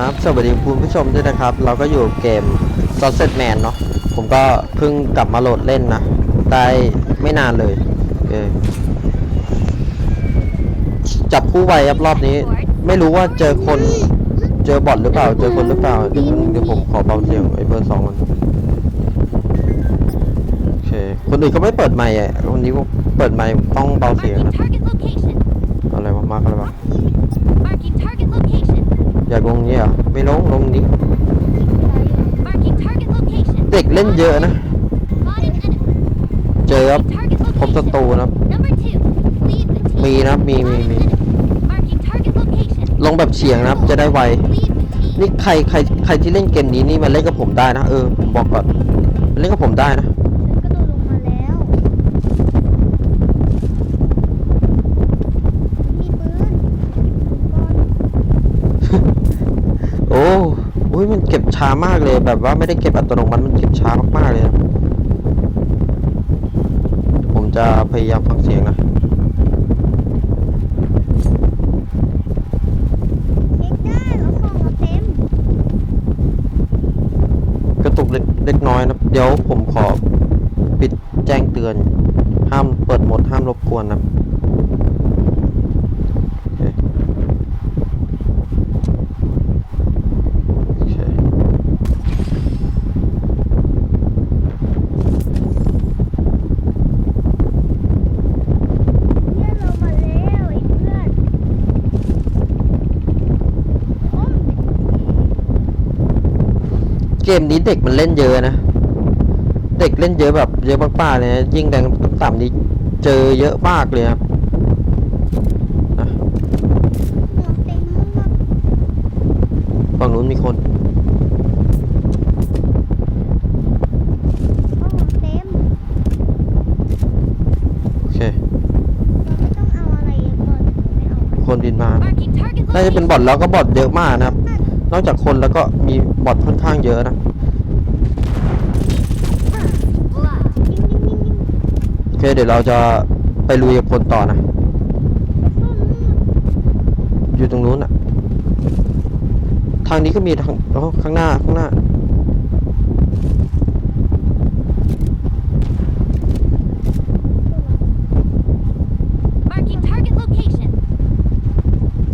ครับสวัสดีคุณผู้ชมด้วยนะครับ เราก็อยู่เกม s a u s a g e Man เนาะผมก็เพิ่งกลับมาโหลดเล่นนะ ได้ไม่นานเลยโอเคจับคู่ไวครับรอบนี้ ไม่รู้ว่าเจอคนเจอบอทหรือเปล่า เจอคนหรือเปล่า เดี๋ยวผมเดี๋ยวผมขอเบาเสียงไอ้เบอร์สองมันโอเค คนอื่นก็ไม่เปิดไมค์อะคนนี้ก็เปิดไมค์ต้องเบาเสียงนะอะไรวะมาร์กอะไรวะ อยากลงนี้เหรอะไม่ลงลงนี้ เด็กเล่นเยอะนะ เจอครับพบศัตรูนะครับมีนะครับมีมีมีลงแบบเฉียงนะครับ จะได้ไวนี่ใครใครใครที่เล่นเกมนี้นี่มาเล่นกับผมได้นะเออผมบอกก่อนเล่นกับผมได้นะ กระโดดลงมาแล้วมีปืน โอ้โอ้ยมันเก็บช้ามากเลย แบบว่าไม่ได้เก็บอัตโนมัติมันเก็บช้ามากๆเลย ผมจะพยายามฟังเสียงนะกระตุกเล็กเล็กน้อยนะเดี๋ยวผมขอปิดแจ้งเตือน ห้ามเปิดโหมดห้ามรบกวนนะโอเคโอเค เพื่อนเรามาแล้วไอ้เพื่อนโอ้ย เกมนี้เด็กมันเล่นเยอะนะ เด็กเล่นเยอะแบบเยอะมากๆเลยนะยิ่งแดงต่ำๆนี้เจอเยอะมากเลยครับนะหมวกเต็มมากฝั่งนู้นมีคนของเราเต็มโอเคเราไม่ต้องเอาอะไรก่อนไม่เอาคนบินมา Marking target น่าจะเป็น location. บอทแล้วก็บอทเยอะมากนะครับ นอกจากคนแล้วก็มีบอทค่อนข้างเยอะนะ Blood. โอเคเดี๋ยวเราจะไปลุยกับคนต่อนะ อยู่ตรงนู้นอะทางนี้ก็มีทางอ๋อข้างหน้าข้างหน้า Marking target location.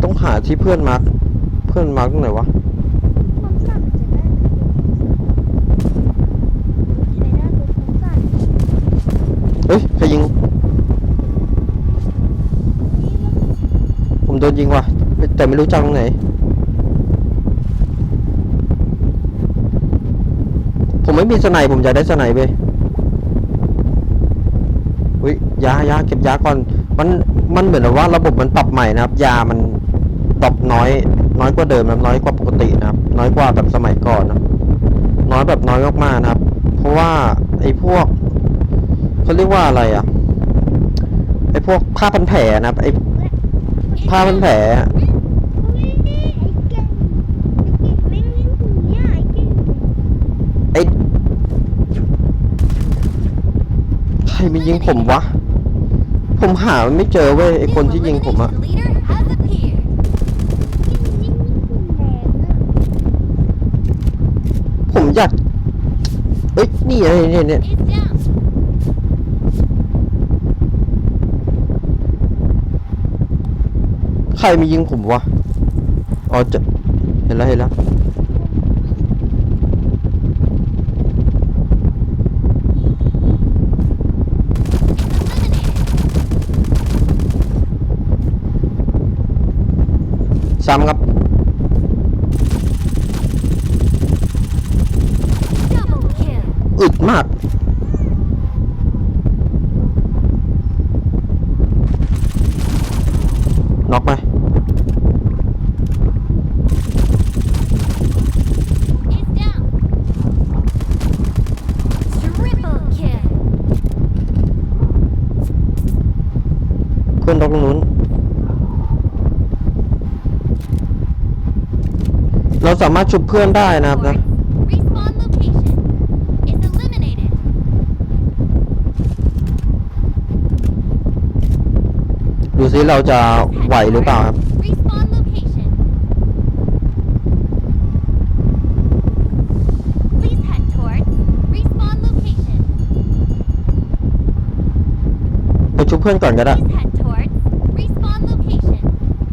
ต้องหาที่เพื่อนมาร์คเพื่อนมาร์คตรงไหนวะ ความสั่นจะได้ใช้ได้ปุ๊บความสั่น เฮ้ยใครยิง ผมโดนยิงว่ะ แต่ไม่รู้จักตรงไหน ผมไม่มีสไนผมอยากได้สไนไปอุ้ยยายาเก็บยาก่อน มัน มันเหมือนกับว่าระบบมันปรับใหม่นะครับ ยามันดรอปน้อย น้อยกว่าเดิมนะน้อยกว่าปกตินะครับ น้อยกว่าแบบสมัยก่อนนะ น้อยแบบน้อยมากๆนะครับ เพราะว่าไอ้พวก เขาเรียกว่าอะไรอะไอพวกผ้าพันแผลนะครับไอผ้าพันแผลไอ้เก่งไม่งเล่นถึงเนี่ยไอ้เก่งไอ้ใครมายิงผมวะ ผมหามันไม่เจอเว้ยไอคนที่ยิงผมอะ Elimination leader has appeared. ยิ่งยิ่งยิ่งแรงอะผมอยากเอ้ยนี่อะไรเนี่ยเนี่ย ใครมายิงผมวะอ๋อจะเห็นแล้วเห็นแล้วซ้ำครับ Double kill. อึดมาก้นตรงนู้น เราสามารถชุบเพื่อนได้นะครับนะดูซิเราจะไหวหรือเปล่าครับไปชุบเพื่อนก่อนก็ได้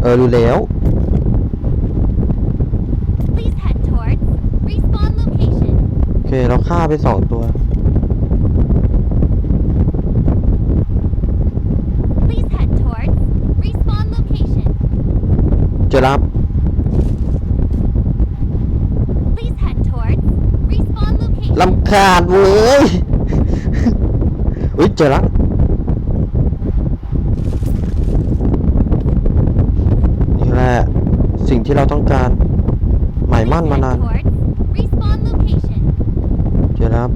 เออรู้แล้ว Please head towards respawn location. โอเค เราฆ่าไปสองตัว Please head towards respawn location. เจอรับ Please head towards respawn location. ลำคาญเว้ย อุ้ยเจอแล้วนี่แหละ สิ่งที่เราต้องการหมายมั่นมานานเจอครับ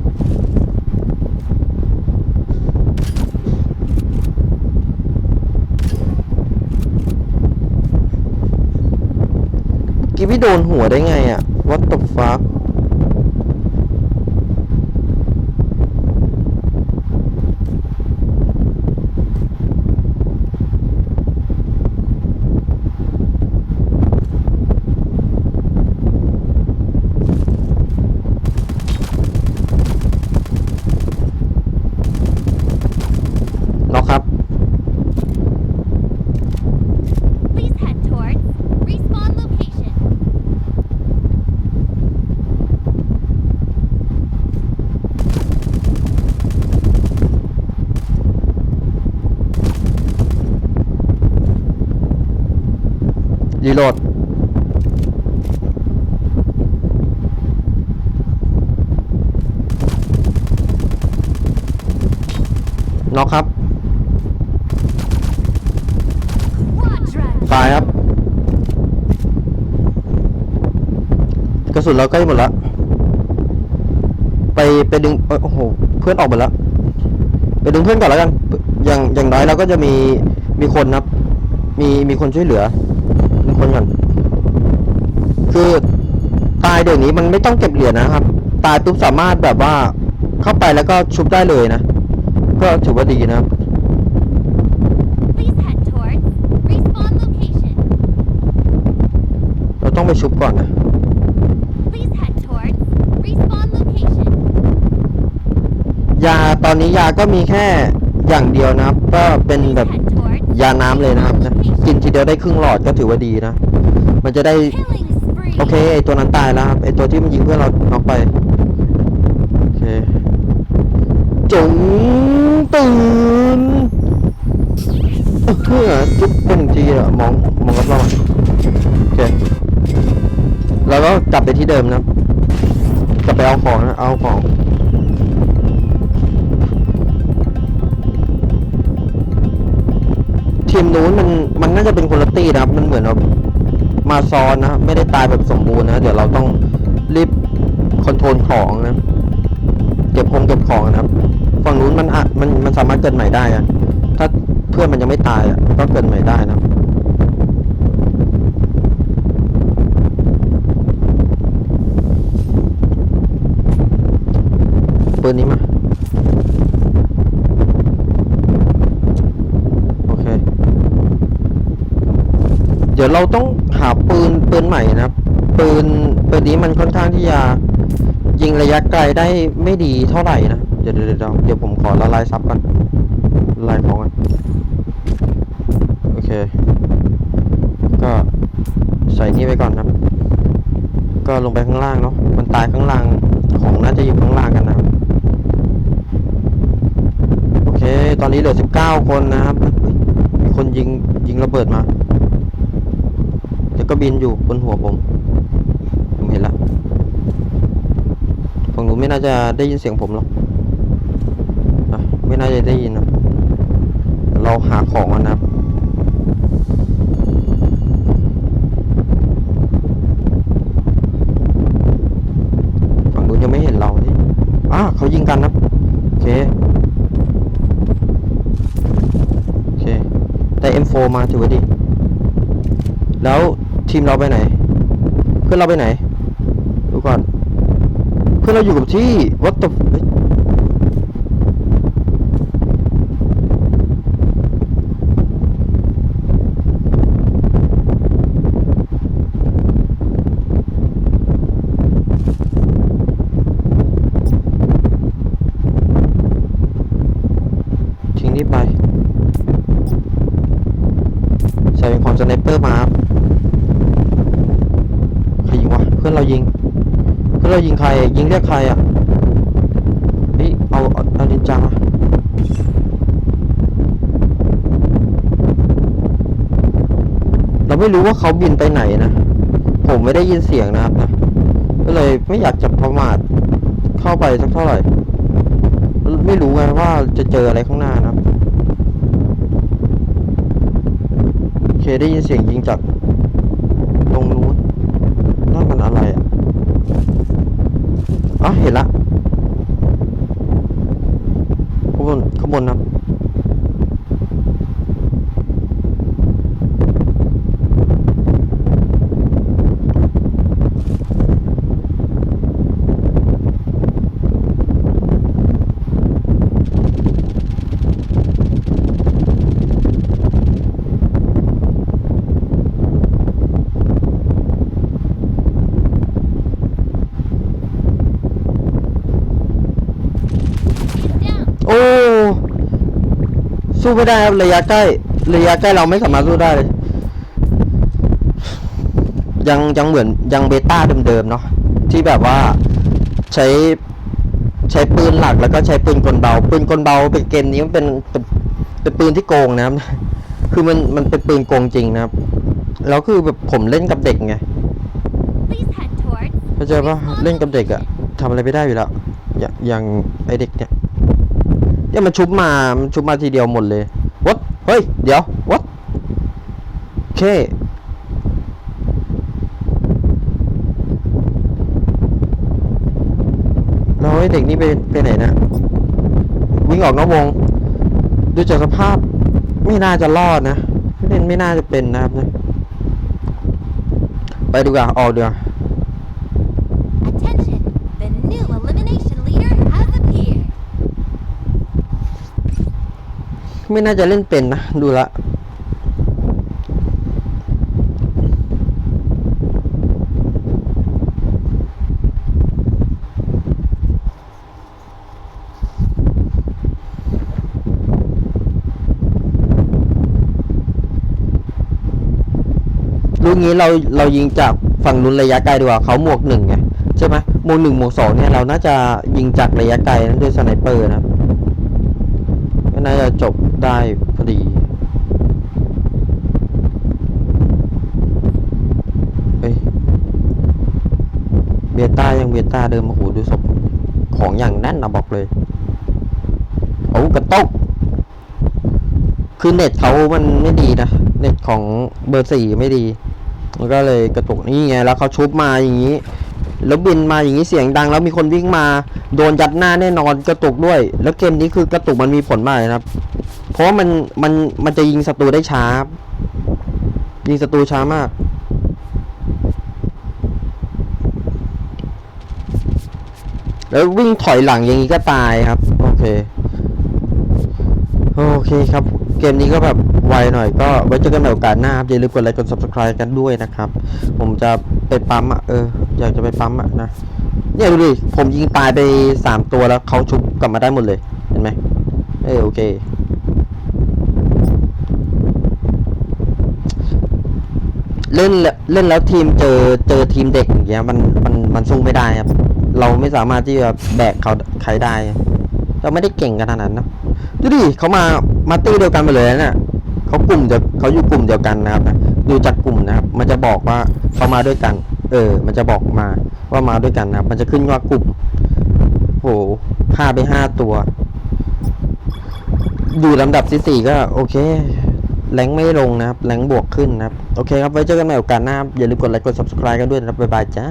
กิ๊ไม่โดนหัวได้ไงอะ่ะ What the fuck น็อกครับ Please head towards respawn location. รีโหลดน็อกครับ ตายครับ กระสุนเราใกล้หมดแล้วไปไปดึง โอ้โห เพื่อนออกหมดแล้วไปดึงเพื่อนก่อนแล้วกัน อย่างอย่างน้อยเราก็จะมีมีคนครับ มีมีคนช่วยเหลือ คนก่อนคือตายเดี๋ยวนี้มันไม่ต้องเก็บเหรียญนะครับ ตายปุ๊บสามารถแบบว่าเข้าไปแล้วก็ชุบได้เลยนะ ก็ถือว่าดีนะครับ Please head towards respawn location. เราต้องไปชุบก่อนนะ Please head towards respawn location. ยาตอนนี้ยาก็มีแค่อย่างเดียวนะครับ ก็เป็น Please แบบ head towards ยาน้ำเลยนะครับนะ กินทีเดียวได้ครึ่งหลอดก็ถือว่าดีนะ มันจะได้ โอเคไอตัวนั้นตายแล้วครับไอตัวที่มันยิงเพื่อนเราน็อกไป โอเคจงตื่นเพื่อจุ๊บเป็นงทีอะมองมองรอบๆโอเคแล้วก็กลับไปที่เดิมนะกลับไปเอาของนะเอาของ ทีมนู้นมันมันน่าจะเป็นคนละตีนะครับ มันเหมือนแบบมาซ้อนนะครับไม่ได้ตายแบบสมบูรณ์นะ เดี๋ยวเราต้องรีบคอนโทรลของนะ เก็บคงเก็บของนะครับ ฝั่งนู้นมันอะมันมันสามารถเกิดใหม่ได้อะถ้าเพื่อนมันยังไม่ตายอะมันก็เกิดใหม่ได้นะปืนนี้มา โอเค เดี๋ยวเราต้องหาปืนปืนใหม่นะครับ ปืนปืนนี้มันค่อนข้างที่จะยิงระยะไกลได้ไม่ดีเท่าไหร่นะเดี๋ยวเดี๋ยวเดี๋ยวผมขอละลายซับก่อนละลายของก่อนโอเค ก็ใส่นี่ไว้ก่อนนะครับ ก็ลงไปข้างล่างเนาะมันตายข้างล่างของน่าจะอยู่ข้างล่างกันนะครับโอเค ตอนนี้เหลือ 19 คนนะครับ มีคนยิงยิงระเบิดมา เดี๋ยวก็บินอยู่บนหัวผม ผมเห็นละฝั่งนู้นไม่น่าจะได้ยินเสียงผมหรอกอไม่น่าจะได้ยินนะเราหาของกันนะครับฝั่งนู้นยังไม่เห็นเรานี่อะเขายิงกันนะครับโอเคโอเคได้ M4 มาถือว่าดีแล้ว ทีมเราไปไหน เพื่อนเราไปไหน ดูก่อน เพื่อนเราอยู่กับที่วัตถุ เฮ้ยทิ้งนี่ไป อนเรายิง เรายิงใคร ยิงเรียกใครอะเฮ้ยเอาเอาเอานินจามาเราไม่รู้ว่าเขาบินไปไหนนะ ผมไม่ได้ยินเสียงนะครับนะ ก็เลยไม่อยากจะประมาทเข้าไปสักเท่าไหร่ ไม่รู้ไงว่าจะเจออะไรข้างหน้านะครับ โอเคได้ยินเสียงยิงจากตรงนู้นนั่นมันอะไรอะ อ๋อเห็นละขางบวนขางบวนครับ It's down. โอ้ สู้ไม่ได้ครับระยะใกล้ระยะใกล้เราไม่สามารถสู้ได้เลยยังยังเหมือนยังเบต้าเดิมๆเนาะที่แบบว่าใช้ใช้ปืนหลักแล้วก็ใช้ปืนกลเบา ปืนกลเบาเป็นเกมนี้มันเป็นเป็นเป็นปืนที่โกงนะครับ คือมันมันเป็นปืนโกงจริงนะครับ แล้วคือแบบผมเล่นกับเด็กไง Please head towards เข้าใจปะเล่นกับเด็กอะทำอะไรไม่ได้อยู่แล้วอย่างอย่างไอเด็กเนี่ย เนี่ยมันชุบมา มันชุบมาทีเดียวหมดเลยวัดเฮ้ย เดี๋ยววัดโอเคแล้วไอเด็กนี่ไปไปไหนนะ วิ่งออกนอกวง ดูจากสภาพไม่น่าจะรอดนะไม่ไม่น่าจะเป็นนะครับนะ ไปดีกว่าออกดีกว่ ไม่น่าจะเล่นเป็นนะ ดูละลูกนี้เราเรายิงจากฝั่งนู้นระยะไกลดีกว่าเขาหมวกหนึ่งไงใช่ไหมหมวกหนึ่งหมวกสองเนี่ยเราน่าจะยิงจากระยะไกลนั้นด้วยสไนเปอร์นะครับ น่าจะจบได้พอดีเฮ้ยเบียต้ายังเบียต้าเดิมโอ้โหดูศพของอย่างแน่นนะบอกเลยโอ้กระตกคือเน็ตเขามันไม่ดีนะ เน็ตของเบอร์สี่ไม่ดี มันก็เลยกระตุกนี่ไง แล้วเขาชุบมาอย่างนี้ แล้วบินมาอย่างนี้เสียงดัง แล้วมีคนวิ่งมาโดนยัดหน้าแน่นอนกระตุกด้วย แล้วเกมนี้คือกระตุกมันมีผลมากเลยนะครับ เพราะว่ามันมันมันจะยิงศัตรูได้ช้า ยิงศัตรูช้ามากแล้ววิ่งถอยหลังอย่างนี้ก็ตายครับ โอเค โอเคครับ เกมนี้ก็แบบไวหน่อยก็ไว้เจอกันใหม่โอกาสหน้าครับอย่าลืมกดไลค์กด subscribe กันด้วยนะครับ ผมจะไปปั๊มอะเอออยากจะไปปั๊มอะนะเนี่ยดูดิผมยิงตายไปสามตัวแล้วเขาชุบกลับมาได้หมดเลยเห็นไหมเออโอเคเล่นเล่นแล้วทีมเจอเจอทีมเด็กอย่างเงี้ยมันมันมันสู้ไม่ได้ครับ เราไม่สามารถที่จะแบกเขาใครได้ เราไม่ได้เก่งขนาดนั้นนะ ดูดิเขามามาตี้เดียวกันไปเลยนะเนี่ยเขากลุ่มเดียวเขาอยู่กลุ่มเดียวกันนะครับนะดูจากกลุ่มนะครับ มันจะบอกว่าเขามาด้วยกัน เออ มันจะบอกมาว่ามาด้วยกันนะครับ มันจะขึ้นว่ากลุ่มโหฆ่าไปห้าตัวอยู่ลำดับที่สี่ก็โอเคแรงไม่ลงนะครับแรงบวกขึ้นนะครับ โอเคครับ ไว้เจอกันใหม่โอกาสหน้าครับอย่าลืมกดไลค์กด subscribe กันด้วยนะครับ บ๊ายบายจ้า